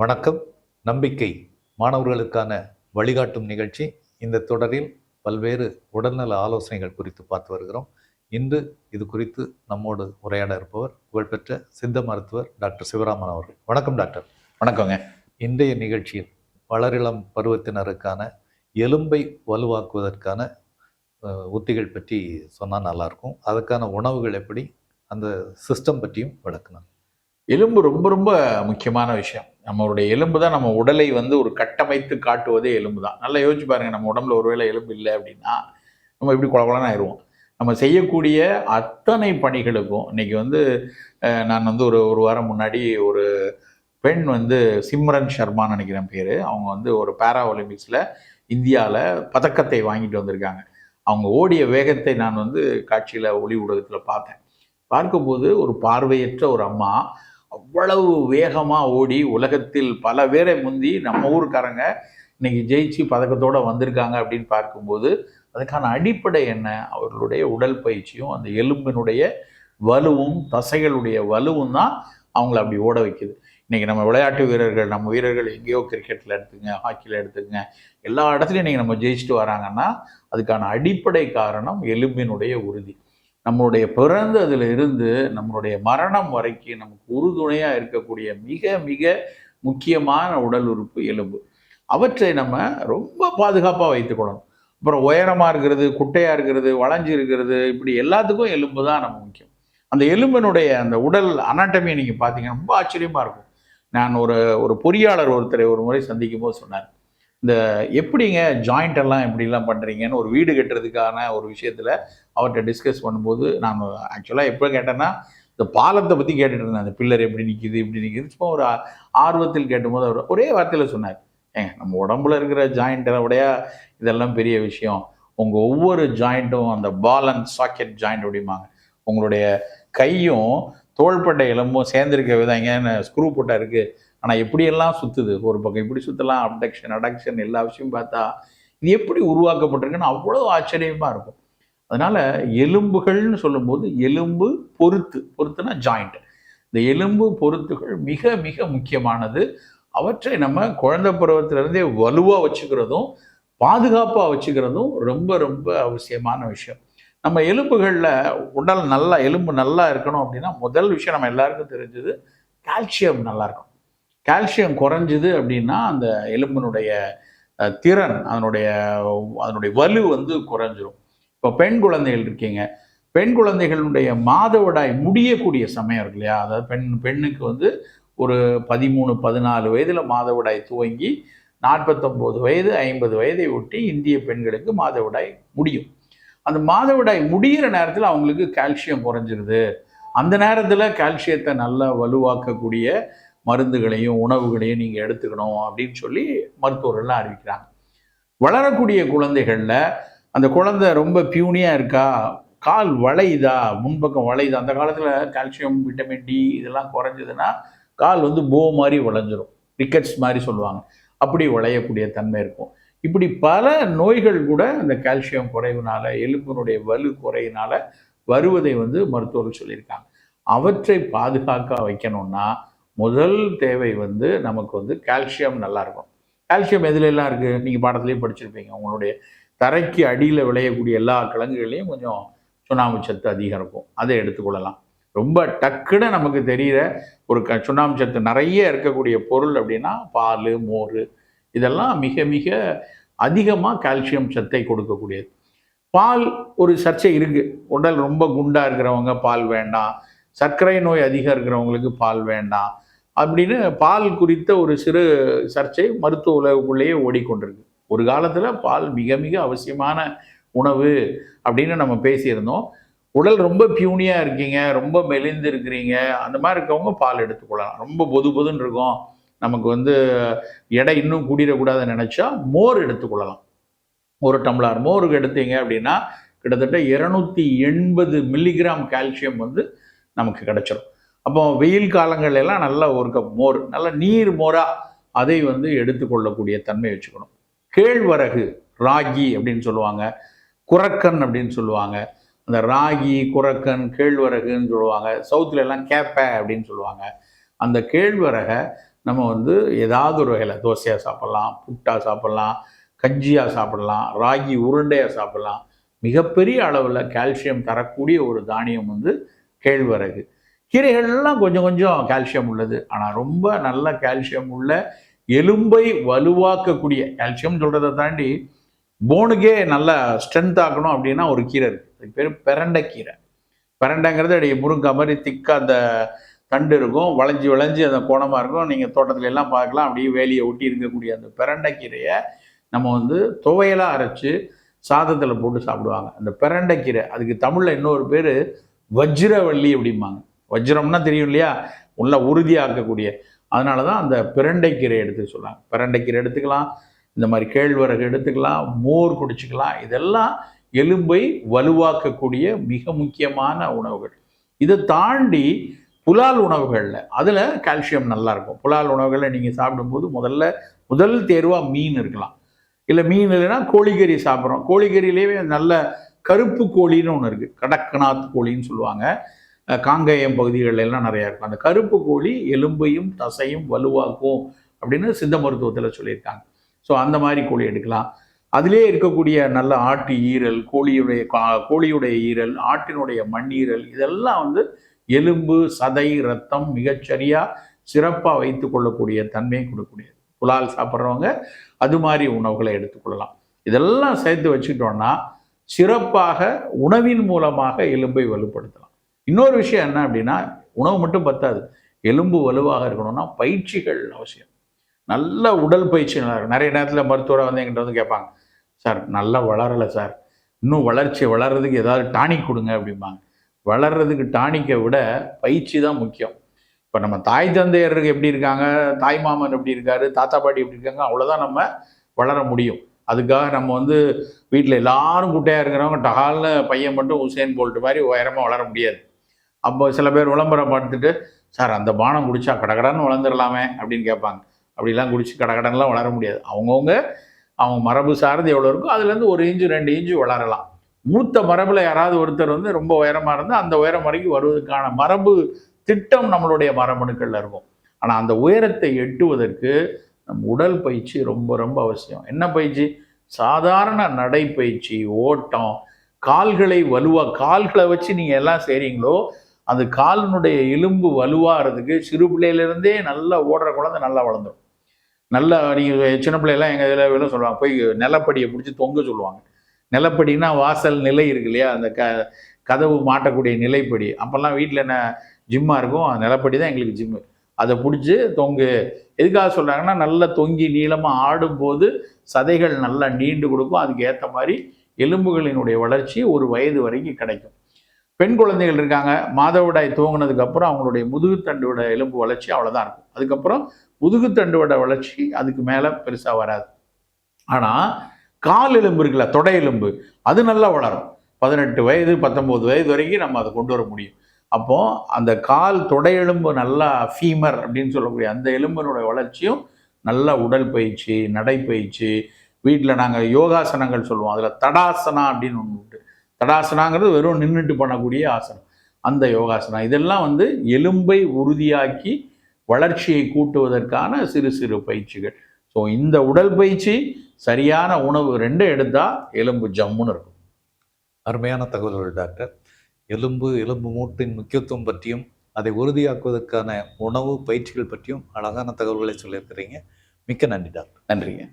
வணக்கம். நம்பிக்கை மாணவர்களுக்கான வழிகாட்டும் நிகழ்ச்சி. இந்த தொடரில் பல்வேறு உடல்நல ஆலோசனைகள் குறித்து பார்த்து வருகிறோம். இன்று இது குறித்து நம்மோடு உரையாட இருப்பவர் புகழ்பெற்ற சித்த மருத்துவர் டாக்டர் சிவராமன் அவர்கள். வணக்கம் டாக்டர். வணக்கங்க. இன்றைய நிகழ்ச்சியில் வளரிளம் பருவத்தினருக்கான எலும்பை வலுவாக்குவதற்கான உத்திகள் பற்றி சொன்னால் நல்லாயிருக்கும் அதுக்கான உணவுகள் எப்படி அந்த சிஸ்டம் பற்றியும் விளக்கணும் எலும்பு ரொம்ப ரொம்ப முக்கியமான விஷயம். நம்மளுடைய எலும்பு தான் நம்ம உடலை வந்து ஒரு கட்டமைத்து காட்டுவதே எலும்பு தான். நல்லா யோசிச்சு பாருங்கள் நம்ம உடம்புல ஒருவேளை எலும்பு இல்லை அப்படின்னா நம்ம இப்படி குழப்பலாம் ஆயிடுவோம் நம்ம செய்யக்கூடிய அத்தனை பணிகளுக்கும் இன்னைக்கு வந்து நான் வந்து ஒரு ஒரு வாரம் முன்னாடி ஒரு பெண் வந்து சிம்ரன் சர்மான்னு நினைக்கிறேன் பேர். அவங்க வந்து ஒரு பேரா ஒலிம்பிக்ஸில் இந்தியாவில் பதக்கத்தை வாங்கிட்டு வந்திருக்காங்க. அவங்க ஓடிய வேகத்தை நான் வந்து காட்சியில் ஒளி ஊடகத்தில் பார்த்தேன். பார்க்கும்போது ஒரு பார்வையற்ற ஒரு அம்மா அவ்வளவு வேகமாக ஓடி உலகத்தில் பல பேரை முந்தி நம்ம ஊருக்காரங்க இன்னைக்கு ஜெயிச்சு பதக்கத்தோடு வந்திருக்காங்க அப்படின்னு பார்க்கும்போது அதுக்கான அடிப்படை என்ன? அவர்களுடைய உடல் பயிற்சியும் அந்த எலும்பினுடைய வலுவும் தசைகளுடைய வலுவும் தான் அவங்கள அப்படி ஓட வைக்குது. இன்றைக்கி நம்ம விளையாட்டு வீரர்கள் நம்ம வீரர்கள் எங்கேயோ கிரிக்கெட்டில் எடுத்துங்க ஹாக்கியில் எடுத்துங்க எல்லா இடத்துலையும் இன்றைக்கி நம்ம ஜெயிச்சுட்டு வராங்கன்னா அதுக்கான அடிப்படை காரணம் எலும்பினுடைய உறுதி. நம்மளுடைய பிறந்ததுல இருந்து நம்மளுடைய மரணம் வரைக்கும் நமக்கு உறுதுணையாக இருக்கக்கூடிய மிக மிக முக்கியமான உடல் உறுப்பு எலும்பு. அவற்றை நம்ம ரொம்ப பாதுகாப்பாக வைத்துக்கொள்ளணும் அப்புறம் உயரமாக இருக்கிறது குட்டையாக இருக்கிறது வளைஞ்சு இருக்கிறது இப்படி எல்லாத்துக்கும் எலும்பு தான் நம்ம முக்கியம். அந்த எலும்பினுடைய அந்த உடல் அனாட்டமியை நீங்கள் பார்த்தீங்கன்னா ரொம்ப ஆச்சரியமாக இருக்கும். நான் ஒரு ஒரு பொறியாளர் ஒருத்தரை ஒரு முறை சந்திக்கும் போது சொன்னார் இந்த எப்படிங்க ஜாயிண்ட் எல்லாம் எப்படிலாம் பண்ணுறீங்கன்னு ஒரு வீடு கட்டுறதுக்கான ஒரு விஷயத்தில் அவர்கிட்ட டிஸ்கஸ் பண்ணும்போது நான் ஆக்சுவலாக எப்போ கேட்டேன்னா இந்த பாலத்தை பற்றி கேட்டுட்டு இருந்தேன். அந்த பில்லர் எப்படி நிற்கிது இப்படி நிற்கிது சும்மா ஒரு ஆர்வத்தில் கேட்டும்போது அவர் ஒரே வார்த்தையில் சொன்னார். ஏங்க நம்ம உடம்புல இருக்கிற ஜாயிண்ட்டை உடைய இதெல்லாம் பெரிய விஷயம். உங்கள் ஒவ்வொரு ஜாயிண்ட்டும் அந்த பால் அண்ட் சாக்கெட் ஜாயிண்ட் அப்படிம்பாங்க. உங்களுடைய கையும் தோள்பட்டை எலும்பும் விதம் எங்கேன்னு ஸ்க்ரூ போட்டா இருக்குது ஆனால் எப்படியெல்லாம் சுற்றுது ஒரு பக்கம் இப்படி சுற்றலாம் அப்டக்ஷன் அடக்ஷன் எல்லா விஷயமும் பார்த்தா இது எப்படி உருவாக்கப்பட்டிருக்குன்னு அவ்வளோ ஆச்சரியமாக இருக்கும். அதனால் எலும்புகள்னு சொல்லும்போது எலும்பு பொருத்து பொருத்துனா ஜாயிண்ட் இந்த எலும்பு பொருத்துகள் மிக மிக முக்கியமானது. அவற்றை நம்ம குழந்தை பருவத்திலிருந்தே வலுவாக வச்சுக்கிறதும் பாதுகாப்பாக வச்சுக்கிறதும் ரொம்ப ரொம்ப அவசியமான விஷயம். நம்ம எலும்புகளில் உடல் நல்லா எலும்பு நல்லா இருக்கணும் அப்படின்னா முதல் விஷயம் நம்ம எல்லாருக்கும் தெரிஞ்சது கால்சியம் நல்லா இருக்கணும். கால்சியம் குறைஞ்சிது அப்படின்னா அந்த எலும்பினுடைய திறன் அதனுடைய அதனுடைய வலு வந்து குறைஞ்சிரும். இப்போ பெண் குழந்தைகள் இருக்கீங்க. பெண் குழந்தைகளுடைய மாதவிடாய் முடியக்கூடிய சமயம் இருக்கு இல்லையா? அதாவது பெண் பெண்ணுக்கு வந்து ஒரு பதிமூணு பதினாலு வயதில் மாதவிடாய் துவங்கி நாற்பத்தொம்போது வயது ஐம்பது வயதை ஒட்டி இந்திய பெண்களுக்கு மாதவிடாய் முடியும். அந்த மாதவிடாய் முடியிற நேரத்தில் அவங்களுக்கு கால்சியம் குறைஞ்சிருது. அந்த நேரத்தில் கால்சியத்தை நல்லா வலுவாக்கக்கூடிய மருந்துகளையும் உணவுகளையும் நீங்கள் எடுத்துக்கணும் அப்படின்னு சொல்லி மருத்துவர்கள்லாம் அறிவிக்கிறாங்க. வளரக்கூடிய குழந்தைகளில் அந்த குழந்தை ரொம்ப பியூனியாக இருக்கா? கால் வளையுதா? முன்பக்கம் வளையுதா? அந்த காலத்தில் கால்சியம் விட்டமின் டி இதெல்லாம் குறைஞ்சதுன்னா கால் வந்து போ மாதிரி வளைஞ்சிரும். ரிக்கெட்ஸ் மாதிரி சொல்லுவாங்க. அப்படி வளையக்கூடிய தன்மை இருக்கும். இப்படி பல நோய்கள் கூட அந்த கால்சியம் குறைவுனால எலும்பினுடைய வலு குறையினால வருவதை வந்து மருத்துவர்கள் சொல்லியிருக்காங்க. அவற்றை பாதுகாக்க வைக்கணும்னா முதல் தேவை வந்து நமக்கு வந்து கால்சியம் நல்லாயிருக்கும். கால்சியம் எதுலெல்லாம் இருக்குது நீங்கள் பாடத்துலேயும் படிச்சிருப்பீங்க. உங்களுடைய தரைக்கு அடியில் விளையக்கூடிய எல்லா கிழங்குகளையும் கொஞ்சம் சுண்ணாம்பு சத்து அதிகம் இருக்கும். அதை எடுத்துக்கொள்ளலாம். ரொம்ப டக்குன்னு நமக்கு தெரிகிற ஒரு க சுண்ணாம்பு சத்து நிறைய இருக்கக்கூடிய பொருள் அப்படின்னா பால் மோர் இதெல்லாம் மிக மிக அதிகமாக கால்சியம் சத்தை கொடுக்கக்கூடியது. பால் ஒரு சர்ச்சை இருக்குது உடல் ரொம்ப குண்டாக இருக்கிறவங்க பால் வேண்டாம். சர்க்கரை நோய் அதிகம் இருக்கிறவங்களுக்கு பால் வேண்டாம். அப்படின்னு பால் குறித்த ஒரு சிறு சர்ச்சை மருத்துவ உலகுக்குள்ளேயே ஓடிக்கொண்டிருக்கு. ஒரு காலத்தில் பால் மிக மிக அவசியமான உணவு அப்படின்னு நம்ம பேசியிருந்தோம். உடல் ரொம்ப பியூனியாக இருக்கீங்க ரொம்ப மெலிந்து இருக்கிறீங்க. அந்த மாதிரி இருக்கவங்க பால் எடுத்துக்கொள்ளலாம். ரொம்ப பொது பொதுன்னு இருக்கும். நமக்கு வந்து எடை இன்னும் கூடிடக்கூடாதுன்னு நினச்சா மோர் எடுத்துக்கொள்ளலாம். ஒரு டம்ளர் மோருக்கு எடுத்தீங்க அப்படின்னா கிட்டத்தட்ட இரநூத்தி எண்பது மில்லிகிராம் கால்சியம் வந்து நமக்கு கிடைச்சிரும். அப்போ வெயில் காலங்கள்ல எல்லாம் நல்ல ஒரு கப் மோர் நல்ல நீர் மோராக அதை வந்து எடுத்துக்கொள்ளக்கூடிய தன்மை வச்சுக்கணும். கேழ்வரகு ராகி அப்படின்னு சொல்லுவாங்க. குரக்கன் அப்படின்னு சொல்லுவாங்க. அந்த ராகி குரக்கன் கேழ்வரகுன்னு சொல்லுவாங்க. சவுத்தில் எல்லாம் கேப்ப அப்படின்னு சொல்லுவாங்க. அந்த கேழ்வரகை நம்ம வந்து ஏதாவது ஒரு வகையில் தோசையாக சாப்பிட்லாம் புட்டா சாப்பிட்லாம் கஞ்சியாக சாப்பிடலாம் ராகி உருண்டையாக சாப்பிடலாம். மிகப்பெரிய அளவில் கால்சியம் தரக்கூடிய ஒரு தானியம் வந்து கேழ்வரகு. கீரைகள்லாம் கொஞ்சம் கொஞ்சம் கால்சியம் உள்ளது. ஆனால் ரொம்ப நல்ல கால்சியம் உள்ள எலும்பை வலுவாக்கக்கூடிய கால்சியம் சொல்கிறத தாண்டி போனுக்கே நல்லா ஸ்ட்ரென்த் ஆக்கணும் அப்படின்னா ஒரு கீரை இருக்குது அதுக்கு பேர் பெரண்டைக்கீரை பெரண்டைங்கிறது அடைய முருங்கை மாதிரி திக்காக அந்த தண்டு இருக்கும். வளைஞ்சி வளைஞ்சி அந்த கோணமாக இருக்கும். நீங்கள் தோட்டத்துல எல்லாம் பார்க்கலாம். அப்படியே வேலியை ஒட்டி இருக்கக்கூடிய அந்த பெரண்டைக்கீரையை நம்ம வந்து துவையலாக அரைச்சி சாதத்தில் போட்டு சாப்பிடுவாங்க. அந்த பெரண்டைக்கீரை அதுக்கு தமிழில் இன்னொரு பேர் வஜ்ரவள்ளி அப்படிம்பாங்க. வஜ்ரம்னா தெரியும் இல்லையா? உள்ள உறுதியாக்கக்கூடிய. அதனால தான் அந்த பிரண்டைக்கீரை எடுத்து சொல்லுவாங்க பிரண்டைக்கீரை எடுத்துக்கலாம் இந்த மாதிரி கேழ்வரகு எடுத்துக்கலாம் மோர் குடிச்சுக்கலாம். இதெல்லாம் எலும்பை வலுவாக்கக்கூடிய மிக முக்கியமான உணவுகள். இதை தாண்டி புலால் உணவுகளில் அதில் கால்சியம் நல்லா இருக்கும். புலால் உணவுகளை நீங்கள் சாப்பிடும்போது முதல்ல முதல் தேர்வாக மீன் இருக்கலாம். இல்லை மீன் இல்லைன்னா கோழிக்கறி சாப்பிட்றோம். கோழிக்கறியிலேயே நல்ல கருப்பு கோழின்னு ஒன்று இருக்குது கடக்கநாத் கோழின்னு சொல்லுவாங்க. காங்கேயம் பகுதிகளெல்லாம் நிறையா இருக்கும். அந்த கருப்பு கோழி எலும்பையும் தசையும் வலுவாக்கும் அப்படின்னு சித்த மருத்துவத்தில் சொல்லியிருக்காங்க. ஸோ அந்த மாதிரி கோழி எடுக்கலாம். அதிலே இருக்கக்கூடிய நல்ல ஆட்டு ஈரல் கோழியுடைய கோழியுடைய ஈரல் ஆட்டினுடைய மண்ணீரல் இதெல்லாம் வந்து எலும்பு சதை ரத்தம் மிகச்சரியாக சிறப்பாக வைத்து கொள்ளக்கூடிய தன்மையை கொடுக்கக்கூடியது. புலால் சாப்பிட்றவங்க அது மாதிரி உணவுகளை எடுத்துக்கொள்ளலாம். இதெல்லாம் சேர்த்து வச்சுக்கிட்டோம்னா சிறப்பாக உணவின் மூலமாக எலும்பை வலுப்படுத்தலாம். இன்னொரு விஷயம் என்ன அப்படின்னா உணவு மட்டும் பத்தாது. எலும்பு வலுவாக இருக்கணும்னா பயிற்சிகள் அவசியம். நல்ல உடல் பயிற்சி நிறைய நேரத்தில் மருத்துவரை வந்து எங்கிட்ட வந்து கேட்பாங்க சார் நல்லா வளரலை சார். இன்னும் வளர்ச்சி வளர்றதுக்கு ஏதாவது டானிக் கொடுங்க அப்படிம்பாங்க. வளர்றதுக்கு டானிக்கை விட பயிற்சி தான் முக்கியம். இப்போ நம்ம தாய் தந்தையர் எப்படி இருக்காங்க தாய் மாமன் எப்படி இருக்காரு தாத்தா பாட்டி எப்படி இருக்காங்க அவ்வளோதான் நம்ம வளர முடியும். அதுக்காக நம்ம வந்து வீட்டில் எல்லாரும் குட்டையாக இருக்கிறவங்க டகால்னு பையன் மட்டும் உசேன் போல்ட்டு மாதிரி உயரமாக வளர முடியாது. அப்போ சில பேர் விளம்பரம் பார்த்துட்டு சார் அந்த பானம் குடிச்சா கடகடன்னு வளர்ந்துடலாமே அப்படின்னு கேட்பாங்க. அப்படிலாம் குடிச்சு கடகடன்லாம் வளர முடியாது. அவங்கவுங்க அவங்க மரபு சார்ந்து எவ்வளோ இருக்கோ அதுலேருந்து ஒரு இன்ச்சு ரெண்டு இன்ச்சு வளரலாம். மூத்த மரபில் யாராவது ஒருத்தர் வந்து ரொம்ப உயரமாக இருந்தால் அந்த உயரம் வரைக்கும் வருவதற்கான மரபு திட்டம் நம்மளுடைய மரபணுக்களில் இருக்கும். ஆனால் அந்த உயரத்தை எட்டுவதற்கு நம் உடல் பயிற்சி ரொம்ப ரொம்ப அவசியம். என்ன பயிற்சி? சாதாரண நடைப்பயிற்சி ஓட்டம் கால்களை வலுவாக கால்களை வச்சு நீங்கள் எல்லாம் செய்கிறீங்களோ அந்த காலினுடைய எலும்பு வலுவாகிறதுக்கு சிறு பிள்ளையிலேருந்தே நல்லா ஓடுற குழந்தை நல்லா வளர்ந்துடும். நல்லா நீங்கள் சின்ன பிள்ளையெல்லாம் எங்கள் இதில் வேணும் சொல்லுவாங்க. போய் நிலப்படியை பிடிச்சி தொங்க சொல்லுவாங்க. நிலப்படினா வாசல் நிலை இருக்கு இல்லையா? அந்த க கதவு மாட்டக்கூடிய நிலைப்படி. அப்போல்லாம் வீட்டில் என்ன ஜிம்மாக இருக்கும். அந்த நிலப்படி தான் எங்களுக்கு ஜிம்மு. அதை பிடிச்சி தொங்கு. எதுக்காக சொல்கிறாங்கன்னா நல்லா தொங்கி நீளமாக ஆடும்போது சதைகள் நல்லா நீண்டு கொடுக்கும். அதுக்கு ஏற்ற மாதிரி எலும்புகளினுடைய வளர்ச்சி ஒரு வயது வரைக்கும் கிடைக்கும். பெண் குழந்தைகள் இருக்காங்க மாதவிடாய் துவங்கினதுக்கப்புறம் அவங்களுடைய முதுகுத்தண்டோட எலும்பு வளர்ச்சி அவ்வளோதான் இருக்கும். அதுக்கப்புறம் முதுகுத்தண்டோட வளர்ச்சி அதுக்கு மேலே பெருசாக வராது. ஆனால் கால் எலும்பு இருக்குல்ல தொடை எலும்பு அது நல்லா வளரும். பதினெட்டு வயது பத்தொம்போது வயது வரைக்கும் நம்ம அதை கொண்டு வர முடியும். அப்போது அந்த கால் தொடை எலும்பு நல்லா ஃபீமர் அப்படின்னு சொல்லக்கூடிய அந்த எலும்பினுடைய வளர்ச்சியும் நல்ல உடல் பயிற்சி நடைப்பயிற்சி வீட்டில் நாங்கள் யோகாசனங்கள் சொல்லுவோம். அதில் தடாசனா அப்படின்னு ஒன்று உண்டு. தடாசனாங்கிறது வெறும் நின்றுட்டு பண்ணக்கூடிய ஆசனம். அந்த யோகாசனம். இதெல்லாம் வந்து எலும்பை உறுதியாக்கி வளர்ச்சியை கூட்டுவதற்கான சிறு சிறு பயிற்சிகள். ஸோ இந்த உடல் பயிற்சி சரியான உணவு ரெண்டும் எடுத்தால் எலும்பு ஜம்முன்னு இருக்கும். அருமையான தகவல்கள் டாக்டர். எலும்பு எலும்பு மூட்டின் முக்கியத்துவம் பற்றியும் அதை உறுதியாக்குவதற்கான உணவு பயிற்சிகள் பற்றியும் அழகான தகவல்களை சொல்லியிருக்கிறீங்க. மிக்க நன்றி டாக்டர். நன்றிங்க.